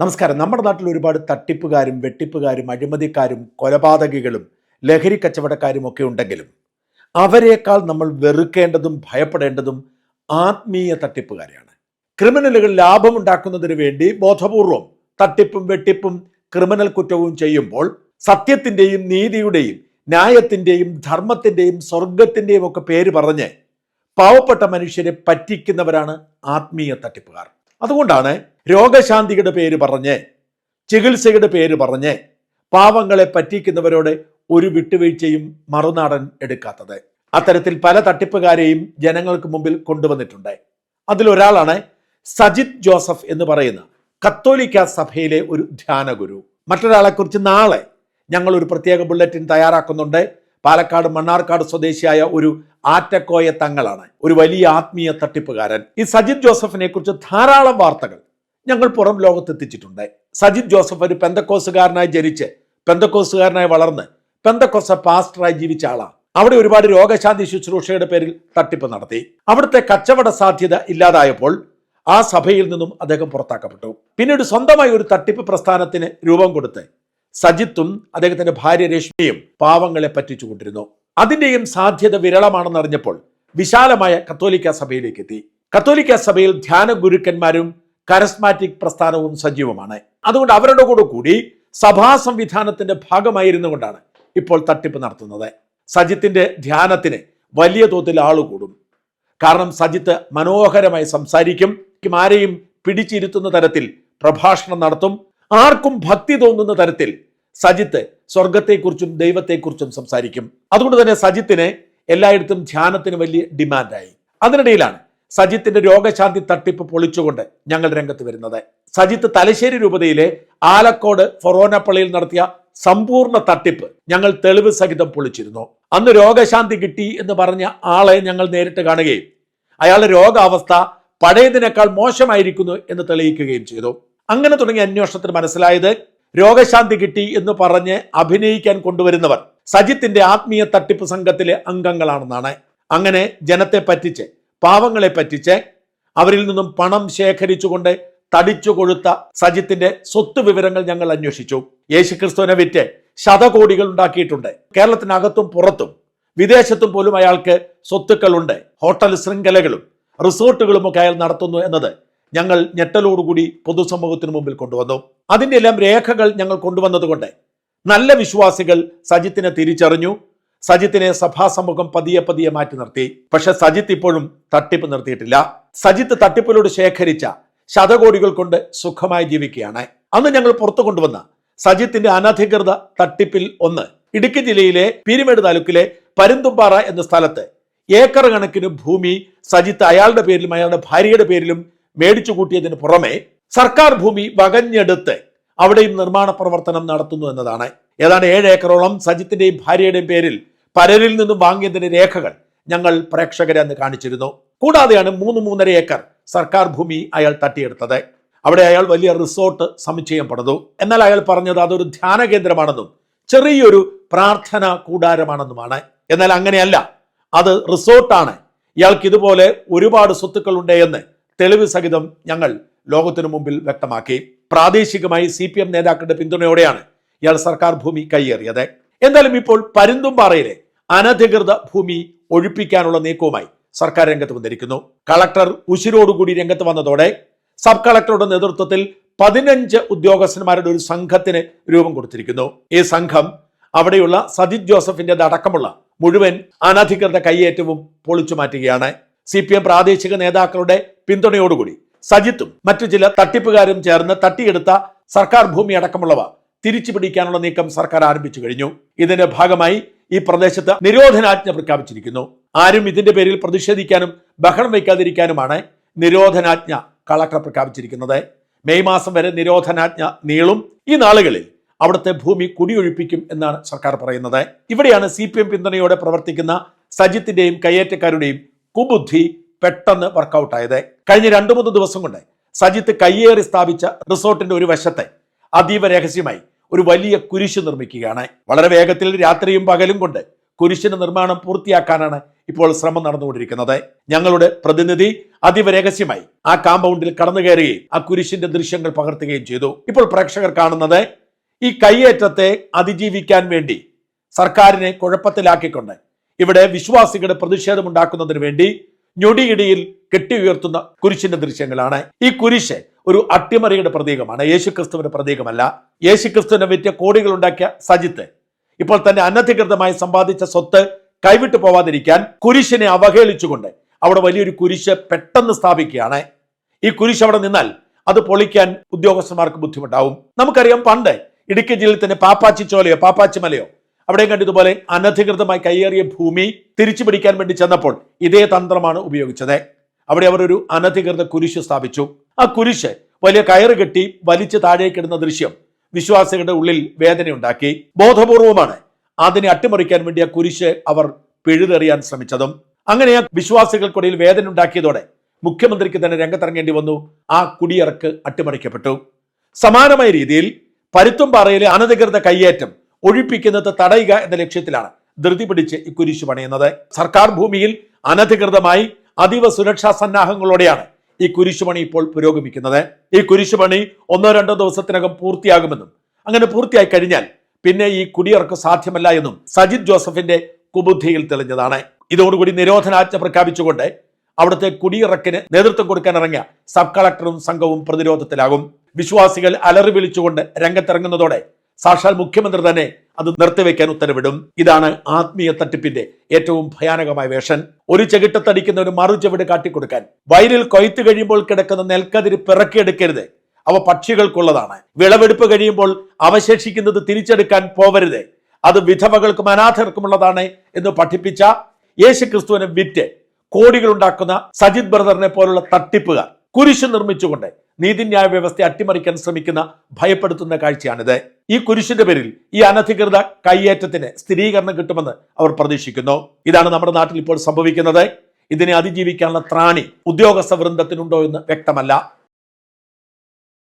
നമസ്കാരം. നമ്മുടെ നാട്ടിൽ ഒരുപാട് തട്ടിപ്പുകാരും വെട്ടിപ്പുകാരും അഴിമതിക്കാരും കൊലപാതകികളും ലഹരി കച്ചവടക്കാരും ഒക്കെ ഉണ്ടെങ്കിലും അവരെക്കാൾ നമ്മൾ വെറുക്കേണ്ടതും ഭയപ്പെടേണ്ടതും ആത്മീയ തട്ടിപ്പുകാരെയാണ്. ക്രിമിനലുകൾ ലാഭമുണ്ടാക്കുന്നതിന് വേണ്ടി ബോധപൂർവം തട്ടിപ്പും വെട്ടിപ്പും ക്രിമിനൽ കുറ്റവും ചെയ്യുമ്പോൾ സത്യത്തിന്റെയും നീതിയുടെയും ന്യായത്തിന്റെയും ധർമ്മത്തിന്റെയും സ്വർഗത്തിന്റെയും ഒക്കെ പേര് പറഞ്ഞ് പാവപ്പെട്ട മനുഷ്യരെ പറ്റിക്കുന്നവരാണ് ആത്മീയ തട്ടിപ്പുകാർ. അതുകൊണ്ടാണ് രോഗശാന്തിയുടെ പേര് പറഞ്ഞ് ചികിത്സയുടെ പേര് പറഞ്ഞ് പാവങ്ങളെ പറ്റിക്കുന്നവരോട് ഒരു വിട്ടുവീഴ്ചയും മറുനാടൻ എടുക്കാത്തത്. അത്തരത്തിൽ പല തട്ടിപ്പുകാരെയും ജനങ്ങൾക്ക് മുമ്പിൽ കൊണ്ടുവന്നിട്ടുണ്ട്. അതിലൊരാളാണ് സജിത് ജോസഫ് എന്ന് പറയുന്ന കത്തോലിക്ക സഭയിലെ ഒരു ധ്യാനഗുരു. മറ്റൊരാളെക്കുറിച്ച് നാളെ ഞങ്ങൾ ഒരു പ്രത്യേക ബുള്ളറ്റിൻ തയ്യാറാക്കുന്നുണ്ട്. പാലക്കാട് മണ്ണാർക്കാട് സ്വദേശിയായ ഒരു ആറ്റക്കോയ തങ്ങളാണ്. ഒരു വലിയ ആത്മീയ തട്ടിപ്പുകാരൻ. ഈ സജിത് ജോസഫിനെ കുറിച്ച് ധാരാളം വാർത്തകൾ ഞങ്ങൾ പുറം ലോകത്തെത്തിച്ചിട്ടുണ്ട്. സജിത് ജോസഫ് ഒരു പെന്തക്കോസുകാരനായി ജനിച്ച് പെന്തക്കോസുകാരനായി വളർന്ന് പെന്തക്കോസ പാസ്റ്ററായി ജീവിച്ച ആളാണ്. അവിടെ ഒരുപാട് രോഗശാന്തി ശുശ്രൂഷയുടെ പേരിൽ തട്ടിപ്പ് നടത്തി. അവിടുത്തെ കച്ചവട സാധ്യത ഇല്ലാതായപ്പോൾ ആ സഭയിൽ നിന്നും അദ്ദേഹം പുറത്താക്കപ്പെട്ടു. പിന്നീട് സ്വന്തമായി ഒരു തട്ടിപ്പ് പ്രസ്ഥാനത്തിന് രൂപം കൊടുത്ത് സജിത്തും അദ്ദേഹത്തിന്റെ ഭാര്യ രശ്മിയും പാവങ്ങളെ പറ്റിച്ചുകൊണ്ടിരുന്നു. അതിന്റെയും സാധ്യത വിരളമാണെന്ന് അറിഞ്ഞപ്പോൾ വിശാലമായ കത്തോലിക്ക സഭയിലേക്ക് എത്തി കത്തോലിക്ക സഭയിൽ ധ്യാന ഗുരുക്കന്മാരും കരസ്മാറ്റിക് പ്രസ്ഥാനവും സജീവമാണ്. അതുകൊണ്ട് അവരുടെ കൂടെ കൂടി സഭാ സംവിധാനത്തിന്റെ ഭാഗമായിരുന്നു കൊണ്ടാണ് ഇപ്പോൾ തട്ടിപ്പ് നടത്തുന്നത്. സജിത്തിന്റെ ധ്യാനത്തിന് വലിയ തോതിൽ ആളുകൂടും. കാരണം സജിത്ത് മനോഹരമായി സംസാരിക്കും ആരെയും പിടിച്ചിരുത്തുന്ന തരത്തിൽ പ്രഭാഷണം നടത്തും ആർക്കും ഭക്തി തോന്നുന്ന തരത്തിൽ സജിത്ത് സ്വർഗത്തെക്കുറിച്ചും ദൈവത്തെക്കുറിച്ചും സംസാരിക്കും. അതുകൊണ്ട് തന്നെ സജിത്തിന് എല്ലായിടത്തും ധ്യാനത്തിന് വലിയ ഡിമാൻഡായി. അതിനിടയിലാണ് സജിത്തിന്റെ രോഗശാന്തി തട്ടിപ്പ് പൊളിച്ചുകൊണ്ട് ഞങ്ങൾ രംഗത്ത് വരുന്നത്. സജിത്ത് തലശ്ശേരി രൂപതയിലെ ആലക്കോട് ഫൊറോന പള്ളിയിൽ നടത്തിയ സമ്പൂർണ തട്ടിപ്പ് ഞങ്ങൾ തെളിവ് സഹിതം പൊളിച്ചിരുന്നു. അന്ന് രോഗശാന്തി കിട്ടി എന്ന് പറഞ്ഞ ആളെ ഞങ്ങൾ നേരിട്ട് കാണുകയും അയാളുടെ രോഗാവസ്ഥ പഴയതിനേക്കാൾ മോശമായിരിക്കുന്നു എന്ന് തെളിയിക്കുകയും ചെയ്തു. അങ്ങനെ തുടങ്ങിയ അന്വേഷണത്തിൽ മനസ്സിലായത് രോഗശാന്തി കിട്ടി എന്ന് പറഞ്ഞ് അഭിനയിക്കാൻ കൊണ്ടുവരുന്നവർ സജിത്തിന്റെ ആത്മീയ തട്ടിപ്പ് സംഘത്തിലെ അംഗങ്ങളാണെന്നാണ്. അങ്ങനെ ജനത്തെ പറ്റിച്ച് പാവങ്ങളെ പറ്റിച്ച് അവരിൽ നിന്നും പണം ശേഖരിച്ചുകൊണ്ട് തടിച്ചു കൊഴുത്ത സജിത്തിന്റെ സ്വത്ത് വിവരങ്ങൾ ഞങ്ങൾ അന്വേഷിച്ചു. യേശുക്രിസ്തുവിനെ വിറ്റ് ശതകോടികൾ ഉണ്ടാക്കിയിട്ടുണ്ട്. കേരളത്തിനകത്തും പുറത്തും വിദേശത്തും പോലും അയാൾക്ക് സ്വത്തുക്കളുണ്ട്. ഹോട്ടൽ ശൃംഖലകളും റിസോർട്ടുകളും ഒക്കെ അയാൾ നടത്തുന്നു എന്നത് ഞങ്ങൾ ഞെട്ടലോടുകൂടി പൊതുസമൂഹത്തിന് മുമ്പിൽ കൊണ്ടുവന്നു. അതിന്റെ എല്ലാം രേഖകൾ ഞങ്ങൾ കൊണ്ടുവന്നതുകൊണ്ട് നല്ല വിശ്വാസികൾ സജിത്തിനെ തിരിച്ചറിഞ്ഞു. സജിത്തിനെ സഭാസമൂഹം പതിയെ പതിയെ മാറ്റി നിർത്തി. പക്ഷെ സജിത്ത് ഇപ്പോഴും തട്ടിപ്പ് നിർത്തിയിട്ടില്ല. സജിത്ത് തട്ടിപ്പിലൂടെ ശേഖരിച്ച ശതകോടികൾ കൊണ്ട് സുഖമായി ജീവിക്കുകയാണ്. അന്ന് ഞങ്ങൾ പുറത്തു കൊണ്ടുവന്ന സജിത്തിന്റെ അനധികൃത തട്ടിപ്പിൽ ഒന്ന് ഇടുക്കി ജില്ലയിലെ പീരുമേട് താലൂക്കിലെ പരുന്തുംപാറ എന്ന സ്ഥലത്ത് ഏക്കർ കണക്കിന് ഭൂമി സജിത്ത് അയാളുടെ പേരിലും അയാളുടെ ഭാര്യയുടെ പേരിലും മേടിച്ചു കൂട്ടിയതിന് പുറമെ സർക്കാർ ഭൂമി വകഞ്ഞെടുത്ത് അവിടെയും നിർമ്മാണ പ്രവർത്തനം നടത്തുന്നു എന്നതാണ്. ഏതാണ്ട് ഏഴ് ഏക്കറോളം സജിത്തിന്റെയും ഭാര്യയുടെയും പേരിൽ പലരിൽ നിന്നും വാങ്ങിയതിന്റെ രേഖകൾ ഞങ്ങൾ പ്രേക്ഷകരെ അന്ന് കാണിച്ചിരുന്നു. കൂടാതെയാണ് മൂന്ന് മൂന്നര ഏക്കർ സർക്കാർ ഭൂമി അയാൾ തട്ടിയെടുത്തത്. അവിടെ അയാൾ വലിയ റിസോർട്ട് സമുച്ചയം പണിതു എന്നാൽ അയാൾ പറഞ്ഞത് അതൊരു ധ്യാന കേന്ദ്രമാണെന്നും ചെറിയൊരു പ്രാർത്ഥന കൂടാരമാണെന്നുമാണ്. എന്നാൽ അങ്ങനെയല്ല. അത് റിസോർട്ടാണ്. ഇയാൾക്ക് ഇതുപോലെ ഒരുപാട് സ്വത്തുക്കളുണ്ട് എന്ന് തെളിവ് സഹിതം ഞങ്ങൾ ലോകത്തിനു മുമ്പിൽ വ്യക്തമാക്കി. പ്രാദേശികമായി സി പി എം നേതാക്കളുടെ പിന്തുണയോടെയാണ് ഇയാൾ സർക്കാർ ഭൂമി കൈയേറിയത്. എന്തായാലും ഇപ്പോൾ പരുന്തുംപാറയിലെ അനധികൃത ഭൂമി ഒഴിപ്പിക്കാനുള്ള നീക്കവുമായി സർക്കാർ രംഗത്ത് വന്നിരിക്കുന്നു. കളക്ടർ ഉശിരോടുകൂടി രംഗത്ത് വന്നതോടെ സബ് കളക്ടറുടെ നേതൃത്വത്തിൽ പതിനഞ്ച് ഉദ്യോഗസ്ഥന്മാരുടെ ഒരു സംഘത്തിന് രൂപം കൊടുത്തിരിക്കുന്നു. ഈ സംഘം അവിടെയുള്ള സജിത് ജോസഫിന്റെ അടക്കമുള്ള മുഴുവൻ അനധികൃത കയ്യേറ്റവും പൊളിച്ചു മാറ്റുകയാണ് സി പ്രാദേശിക നേതാക്കളുടെ പിന്തുണയോടുകൂടി സജിത്തും മറ്റു ചില തട്ടിപ്പുകാരും ചേർന്ന് തട്ടിയെടുത്ത സർക്കാർ ഭൂമി അടക്കമുള്ളവ തിരിച്ചു പിടിക്കാനുള്ള നീക്കം സർക്കാർ ആരംഭിച്ചു കഴിഞ്ഞു. ഇതിന്റെ ഭാഗമായി ഈ പ്രദേശത്ത് നിരോധനാജ്ഞ പ്രഖ്യാപിച്ചിരിക്കുന്നു. ആരും ഇതിന്റെ പേരിൽ പ്രതിഷേധിക്കാനും ബഹളം വയ്ക്കാതിരിക്കാനുമാണ് നിരോധനാജ്ഞ കളക്ടർ പ്രഖ്യാപിച്ചിരിക്കുന്നത്. മെയ് മാസം വരെ നിരോധനാജ്ഞ നീളും ഈ നാളുകളിൽ അവിടുത്തെ ഭൂമി കുടിയൊഴിപ്പിക്കും എന്നാണ് സർക്കാർ പറയുന്നത്. ഇവിടെയാണ് സി പി എം പിന്തുണയോടെ പ്രവർത്തിക്കുന്ന സജിത്തിന്റെയും കയ്യേറ്റക്കാരുടെയും കുബുദ്ധി പെട്ടെന്ന് വർക്കൗട്ടായത് കഴിഞ്ഞ രണ്ടു മൂന്ന് ദിവസം കൊണ്ട് സജിത്ത് കയ്യേറി സ്ഥാപിച്ച റിസോർട്ടിന്റെ ഒരു വശത്തെ അതീവ രഹസ്യമായി ഒരു വലിയ കുരിശ് നിർമ്മിക്കുകയാണ്. വളരെ വേഗത്തിൽ രാത്രിയും പകലും കൊണ്ട് കുരിശിന്റെ നിർമ്മാണം പൂർത്തിയാക്കാനാണ് ഇപ്പോൾ ശ്രമം നടന്നുകൊണ്ടിരിക്കുന്നത്. ഞങ്ങളുടെ പ്രതിനിധി അതീവ രഹസ്യമായി ആ കാമ്പൗണ്ടിൽ കടന്നു കയറുകയും ആ കുരിശിന്റെ ദൃശ്യങ്ങൾ പകർത്തുകയും ചെയ്തു. ഇപ്പോൾ പ്രേക്ഷകർ കാണുന്നത് ഈ കയ്യേറ്റത്തെ അതിജീവിക്കാൻ വേണ്ടി സർക്കാരിനെ കുഴപ്പത്തിലാക്കിക്കൊണ്ട് ഇവിടെ വിശ്വാസികളുടെ പ്രതിഷേധമുണ്ടാക്കുന്നതിന് വേണ്ടി ഞൊടിയിടയിൽ കെട്ടിയുയർത്തുന്ന കുരിശിന്റെ ദൃശ്യങ്ങളാണ്. ഈ കുരിശ് ഒരു അട്ടിമറിയുടെ പ്രതീകമാണ്. യേശുക്രിസ്തുവിന്റെ പ്രതീകമല്ല. യേശുക്രിസ്തുവിനെ വിറ്റ കോടികൾ ഉണ്ടാക്കിയ സജിത്ത് ഇപ്പോൾ തന്നെ അനധികൃതമായി സമ്പാദിച്ച സ്വത്ത് കൈവിട്ടു പോവാതിരിക്കാൻ കുരിശിനെ അവഹേളിച്ചുകൊണ്ട് അവിടെ വലിയൊരു കുരിശ് പെട്ടെന്ന് സ്ഥാപിക്കുകയാണ്. ഈ കുരിശ് അവിടെ നിന്നാൽ അത് പൊളിക്കാൻ ഉദ്യോഗസ്ഥന്മാർക്ക് ബുദ്ധിമുട്ടാവും. നമുക്കറിയാം പണ്ട് ഇടുക്കി ജില്ലയിൽ തന്നെ പാപ്പാച്ചി ചോലയോ പാപ്പാച്ചി മലയോ അവിടെയും കണ്ടതുപോലെ അനധികൃതമായി കയ്യേറിയ ഭൂമി തിരിച്ചു പിടിക്കാൻ വേണ്ടി ചെന്നപ്പോൾ ഇതേ തന്ത്രമാണ് ഉപയോഗിച്ചത്. അവിടെ അവർ ഒരു അനധികൃത കുരിശ് സ്ഥാപിച്ചു. ആ കുരിശ് വലിയ കയറ് കെട്ടി വലിച്ചു താഴേക്കിടുന്ന ദൃശ്യം വിശ്വാസികളുടെ ഉള്ളിൽ വേദനയുണ്ടാക്കി. ബോധപൂർവമാണ് അതിനെ അട്ടിമറിക്കാൻ വേണ്ടി ആ കുരിശ് അവർ പിഴുതെറിയാൻ ശ്രമിച്ചതും. അങ്ങനെ ആ വിശ്വാസികൾക്കിടയിൽ വേദന ഉണ്ടാക്കിയതോടെ മുഖ്യമന്ത്രിക്ക് തന്നെ രംഗത്തിറങ്ങേണ്ടി വന്നു. ആ കുടിയിറക്ക് അട്ടിമറിക്കപ്പെട്ടു. സമാനമായ രീതിയിൽ പരുത്തുംപാറയിലെ അനധികൃത കയ്യേറ്റം ഒഴിപ്പിക്കുന്നത് തടയുക എന്ന ലക്ഷ്യത്തിലാണ് ധൃതി പിടിച്ച് ഇക്കുരിശ് കുരിശ് പണിയുന്നത്. സർക്കാർ ഭൂമിയിൽ അനധികൃതമായി അതീവ സുരക്ഷാ സന്നാഹങ്ങളോടെയാണ് ഈ കുരിശുപണി ഇപ്പോൾ പുരോഗമിക്കുന്നത്. ഈ കുരിശുപണി ഒന്നോ രണ്ടോ ദിവസത്തിനകം പൂർത്തിയാകുമെന്നും അങ്ങനെ പൂർത്തിയായി കഴിഞ്ഞാൽ പിന്നെ ഈ കുടിയിറക്ക് സാധ്യമല്ല എന്നും സജിത് ജോസഫിന്റെ കുബുദ്ധിയിൽ തെളിഞ്ഞതാണ്. ഇതോടുകൂടി നിരോധനാജ്ഞ പ്രഖ്യാപിച്ചുകൊണ്ട് അവിടുത്തെ കുടിയിറക്കിന് നേതൃത്വം കൊടുക്കാൻ ഇറങ്ങിയ സബ് കളക്ടറും സംഘവും പ്രതിരോധത്തിലാകും. വിശ്വാസികൾ അലറി വിളിച്ചുകൊണ്ട് രംഗത്തിറങ്ങുന്നതോടെ സാക്ഷാൽ മുഖ്യമന്ത്രി തന്നെ അത് നിർത്തിവെക്കാൻ ഉത്തരവിടും. ഇതാണ് ആത്മീയ തട്ടിപ്പിന്റെ ഏറ്റവും ഭയാനകമായ വേഷൻ ഒരു ചെകിട്ടത്തടിക്കുന്ന ഒരു മറു ചെവിട് കാട്ടിക്കൊടുക്കാൻ. വയലിൽ കൊയ്ത്ത് കഴിയുമ്പോൾ കിടക്കുന്ന നെൽക്കതിര് പിറക്കിയെടുക്കരുത്. അവ പക്ഷികൾക്കുള്ളതാണ്. വിളവെടുപ്പ് കഴിയുമ്പോൾ അവശേഷിക്കുന്നത് തിരിച്ചെടുക്കാൻ പോവരുത്. അത് വിധവകൾക്കും അനാഥർക്കുമുള്ളതാണ് എന്ന് പഠിപ്പിച്ച യേശു ക്രിസ്തുവിനെ വിറ്റ് കോടികൾ ഉണ്ടാക്കുന്ന സജിത് ബ്രദറിനെ പോലുള്ള തട്ടിപ്പുകാർ. കുരിശ് നിർമ്മിച്ചുകൊണ്ട് നീതിന്യായ വ്യവസ്ഥയെ അട്ടിമറിക്കാൻ ശ്രമിക്കുന്ന ഭയപ്പെടുത്തുന്ന കാഴ്ചയാണിത്. ഈ കുരിശിന്റെ പേരിൽ ഈ അനധികൃത കയ്യേറ്റത്തിന് സ്ഥിരീകരണം കിട്ടുമെന്ന് അവർ പ്രതീക്ഷിക്കുന്നു. ഇതാണ് നമ്മുടെ നാട്ടിൽ ഇപ്പോൾ സംഭവിക്കുന്നത്. ഇതിനെ അതിജീവിക്കാനുള്ള ത്രാണി ഉദ്യോഗസ്ഥ വൃന്ദത്തിനുണ്ടോ എന്ന് വ്യക്തമല്ല.